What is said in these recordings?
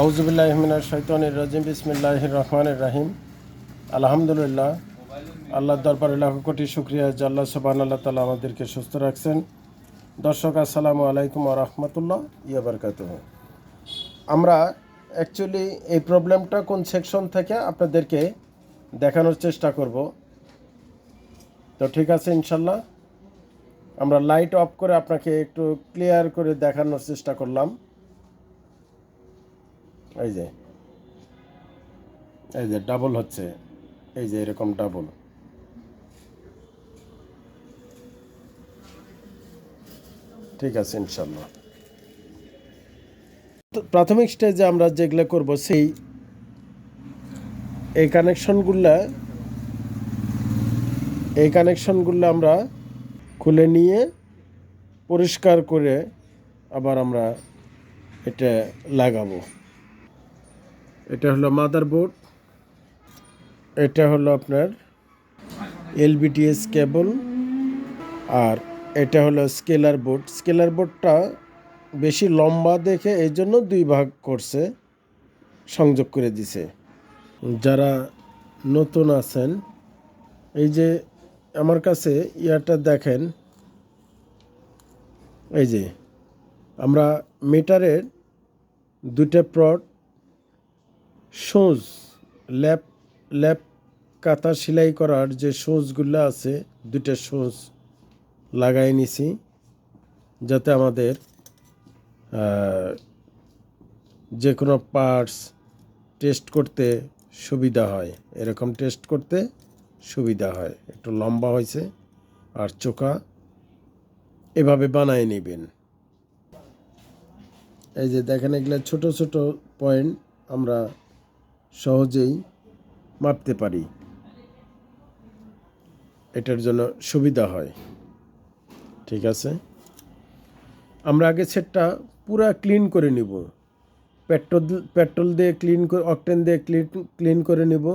আউজুবিল্লাহমিনা শৈতানির রাজিম বিসমিল্লাহ রহমানের রাহিম। আলহামদুলিল্লাহ আল্লাহ দরবারে লাখ কোটি শুক্রিয়া আল্লাহ সবান আল্লাহ তালা আমাদেরকে সুস্থ রাখছেন। দর্শক, আসসালামু আলাইকুম রহমতুল্লাহ ইয়াবারকাত আমরা অ্যাকচুয়ালি এই প্রবলেমটা কোন সেকশন থেকে আপনাদেরকে দেখানোর চেষ্টা করব। তো ঠিক আছে ইনশাল্লাহ আমরা লাইট অফ করে আপনাকে একটু ক্লিয়ার করে দেখানোর চেষ্টা করলাম। এই যে এই যে ডাবল হচ্ছে, এই যে এরকম ডাবল ঠিক আছে ইনশাল্লাহ প্রাথমিক স্টেজে আমরা যেগুলো করব, সেই এই কানেকশনগুলা এই কানেকশনগুলো আমরা খুলে নিয়ে পরিষ্কার করে আবার আমরা এটা লাগাবো। এটা হলো মাদারবোর্ড এটা হলো আপনার এলবিটিএস কেবল আর এটা হলো স্কেলার বোর্ড স্কেলার বোর্ডটা বেশি লম্বা দেখে এই জন্য দুই ভাগ করছে, সংযোগ করে দিছে। যারা নতুন আছেন, এই যে আমার কাছে ইয়ারটা দেখেন, এই যে আমরা মিটারের দুইটা প্রড শুজ ল্যাপ ল্যাপ কাতা সেলাই করার যে শুজগুলো আছে, দুইটা শুজ লাগাই নিছি, যাতে আমাদের যে কোনো পার্টস টেস্ট করতে সুবিধা হয়। এরকম টেস্ট করতে সুবিধা হয়। একটু লম্বা হয়েছে আর চোখা এভাবে বানায় নেবেন। এই যে দেখেন, এগুলো ছোট ছোট পয়েন্ট আমরা সহজেই মাপতে পারি। এটার জন্য সুবিধা হয়। ঠিক আছে? আমরা আগে সেটটা পুরো ক্লিন করে নিব। পেট্রোল পেট্রোল দিয়ে ক্লিন করে অকটেন দিয়ে ক্লিন ক্লিন করে নিব।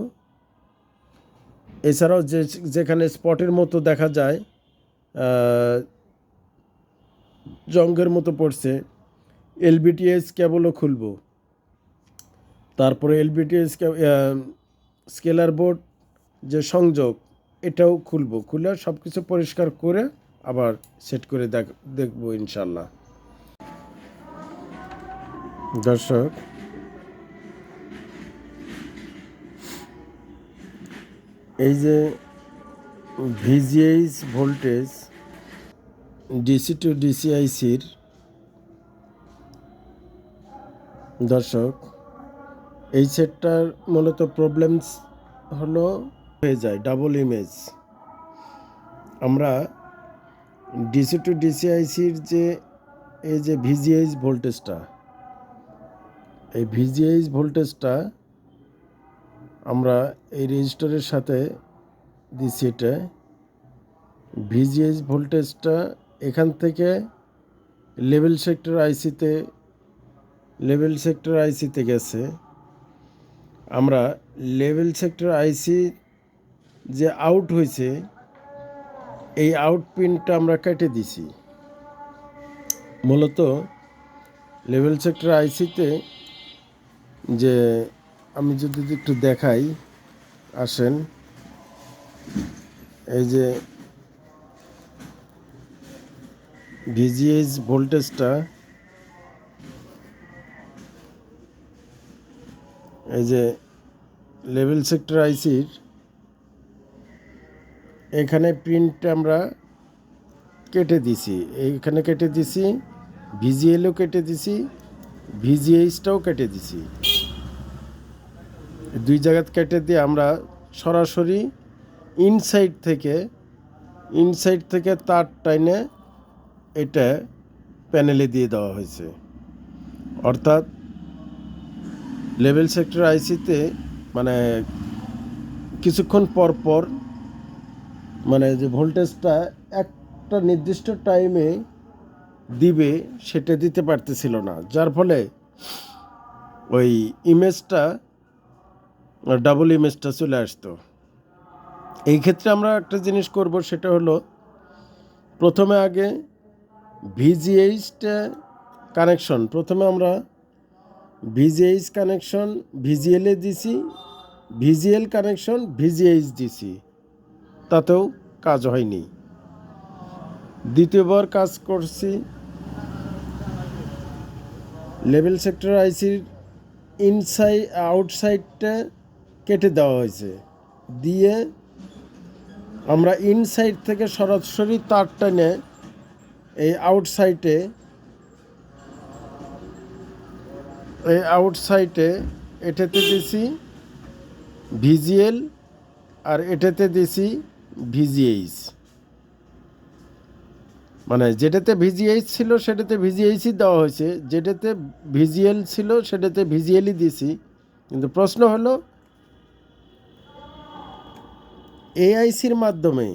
এছাড়াও যে, যেখানে স্পটের মতো দেখা যায় জঙ্গের মতো পড়ছে, এলবিটিএস কেবলও খুলবো। তারপরে এলবিটিএস স্কেলার বোর্ড যে সংযোগ, এটাও খুলবো। খুলে সব কিছু পরিষ্কার করে আবার সেট করে দেখ, দেখব ইনশাল্লাহ। দর্শক, এই যে ভিজিএইচ ভোল্টেজ ডিসি টু ডিসিআইসির দর্শক এই সেটটার মূলত প্রবলেমস হলো হয়ে যায় ডাবল ইমেজ আমরা ডিসি টু ডিসিআইসির যে, এই যে ভিজিএইচ ভোল্টেজটা এই ভিজিএইচ ভোল্টেজটা আমরা এই রেজিস্টারের সাথে দিচ্ছি এটা। ভিজিএইচ ভোল্টেজটা এখান থেকে লেভেল সেক্টর আইসিতে লেভেল সেক্টর আইসিতে গেছে। আমরা লেভেল সেক্টর আইসি যে আউট হয়েছে এই আউট পিনটা আমরা কেটে দিছি। মূলত লেভেল সেক্টর আইসিতে যে আমি যদি একটু দেখাই, আসেন। এই যে ভিজিএস ভোল্টেজটা এই যে লেভেল সেক্টর আইসির, এখানে প্রিন্টটা আমরা কেটে দিছি। এইখানে কেটে দিছি ভিজিএলও কেটে দিছি ভিজিএইচটাও কেটে দিছি। দুই জায়গাত কেটে দিয়ে আমরা সরাসরি ইনসাইড থেকে ইনসাইড থেকে তার টাইনে এটা প্যানেলে দিয়ে দেওয়া হয়েছে। অর্থাৎ লেভেল সেক্টর আইসিতে মানে কিছুক্ষণ পর পর মানে যে ভোল্টেজটা একটা নির্দিষ্ট টাইমে দিবে সেটা দিতে পারতেছিল না। যার ফলে ওই ইমেজটা, ডাবল ইমেজটা চলে আসতো। এই ক্ষেত্রে আমরা একটা জিনিস করব, সেটা হলো প্রথমে আগে ভিজিএইচটা কানেকশন, প্রথমে আমরা ভিজিএইচ কানেকশন, ভিজিএলে দিছি ভিজিএল কানেকশন, ভিজিএইচ দিছি তাতেও কাজ হয়নি। দ্বিতীয়বার কাজ করছি। লেভেল সেক্টর আইসির ইনসাইড আউটসাইডটা কেটে দেওয়া হয়েছে। দিয়ে আমরা ইনসাইড থেকে সরাসরি তার টেনে এই আউটসাইডে এই আউটসাইডে এটাতে দিছি ভিজিএল আর এটাতে দিছি ভিজিএইচ। মানে যেটাতে ভিজিএইচ ছিল সেটাতে ভিজিএইচই দেওয়া হয়েছে। যেটাতে ভিজিএল ছিল সেটাতে ভিজিএলই দিছি। কিন্তু প্রশ্ন হলো, এআইসির মাধ্যমে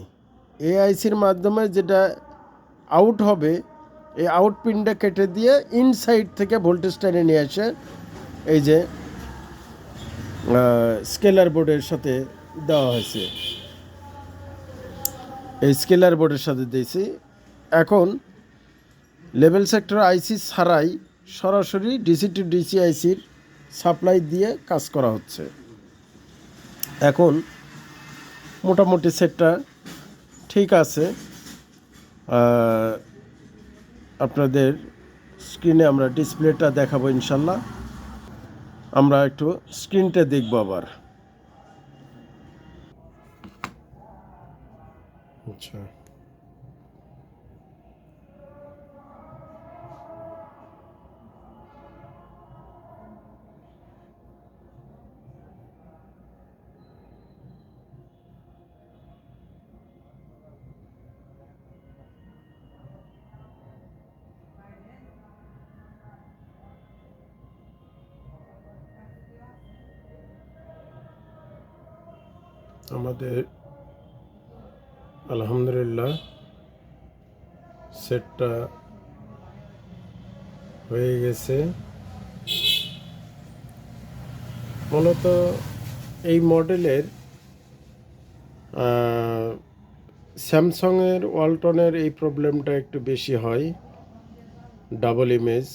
এআইসির মাধ্যমে যেটা আউট হবে এই আউট পিনটা কেটে দিয়ে ইনসাইড থেকে ভোল্টেজ টেনে নিয়ে আসে। এই যে স্কেলার বোর্ডের সাথে দেওয়া হয়েছে। এই স্কেলার বোর্ডের সাথে দিয়েছি। এখন লেভেল সেক্টর আইসি ছাড়াই সরাসরি ডিসি টু ডিসি আইসির সাপ্লাই দিয়ে কাজ করা হচ্ছে। এখন মোটামুটি সেটটা ঠিক আছে। আপনাদের স্ক্রিনে আমরা ডিসপ্লেটা দেখাবো ইনশাল্লাহ। আমরা একটু স্ক্রিনটা দেখব আবার। আচ্ছা। আমাদের আলহামদুলিল্লাহ সেটটা হয়ে গেছে। মূলত এই মডেলের স্যামসংয়ের, ওয়ালটনের এই প্রবলেমটা একটু বেশি হয়, ডাবল ইমেজ।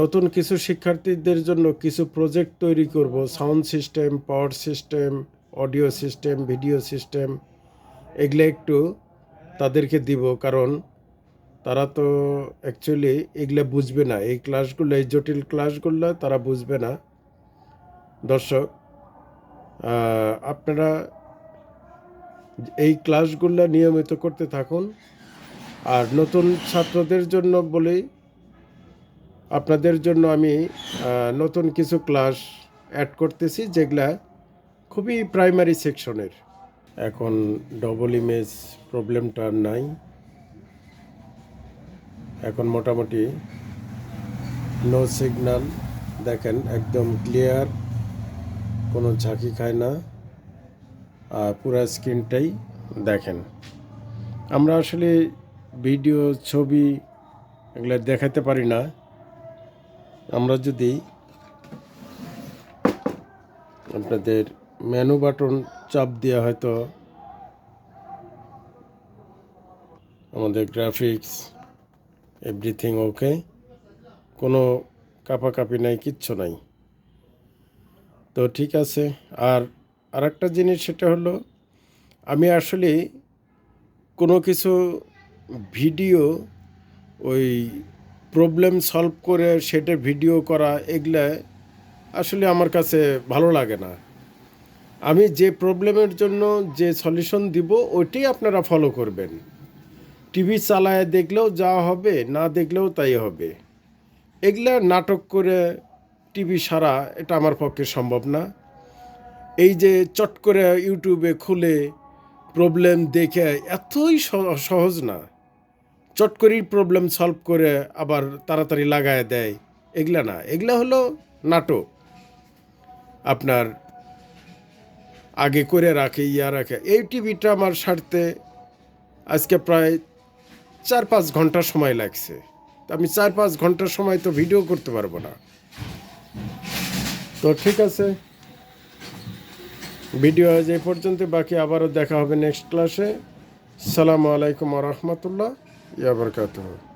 নতুন কিছু শিক্ষার্থীদের জন্য কিছু প্রজেক্ট তৈরি করব। Sound system power system audio system video system এগুলো একটু তাদেরকে দিব কারণ তারা তো অ্যাকচুয়ালি এগুলো বুঝবে না। এই ক্লাসগুলো এই জটিল ক্লাসগুলো তারা বুঝবে না। দর্শক আপনারা এই ক্লাসগুলো নিয়মিত করতে থাকুন। আর নতুন ছাত্রদের জন্য বলি আপনাদের জন্য আমি নতুন কিছু ক্লাস অ্যাড করতেছি, যেগুলা খুবই প্রাইমারি সেকশনের এখন ডবল ইমেজ প্রবলেমটা নাই। এখন মোটামুটি নো সিগন্যাল দেখেন, একদম ক্লিয়ার কোনো ঝাঁকি খায় না। আর পুরা স্ক্রিনটাই দেখেন। আমরা আসলে ভিডিও ছবি এগুলো দেখাতে পারি না। আমরা যদি আপনাদের মেনু বাটন চাপ দেওয়া হয়তো আমাদের গ্রাফিক্স এভরিথিং ওকে কোনো কাপাকাপি নাই, কিচ্ছু নাই। তো ঠিক আছে, আর আরেকটা জিনিস সেটা হলো, আমি আসলে কোনো কিছু ভিডিও ওই প্রবলেম সলভ করে সেটা ভিডিও করা, এগুলা আসলে আমার কাছে ভালো লাগে না। আমি যে প্রবলেমের জন্য যে সলিউশন দিব, ওইটাই আপনারা ফলো করবেন। টিভি চালায় দেখলেও যা হবে, না দেখলেও তাই হবে। এগুলা নাটক করে টিভি সারা, এটা আমার পক্ষে সম্ভব না। এই যে চট করে ইউটিউবে খুলে প্রবলেম দেখে, এতই সহ- সহজ না। চট করেই প্রবলেম সলভ করে আবার তাড়াতাড়ি লাগায় দেয়। এগুলা না, এগুলা হলো নাটক। আপনার আগে করে রাখে, ইয়া রাখে। এই টিভিটা আমার সারতে আজকে প্রায় চার পাঁচ ঘণ্টা সময় লাগছে। তো আমি চার পাঁচ ঘণ্টার সময় তো ভিডিও করতে পারব না। তো ঠিক আছে। ভিডিও আজ এই পর্যন্ত বাকি আবারও দেখা হবে নেক্সট ক্লাসে সালামু আলাইকুম রহমতুল্লাহ। ইয়াবরকাতুহ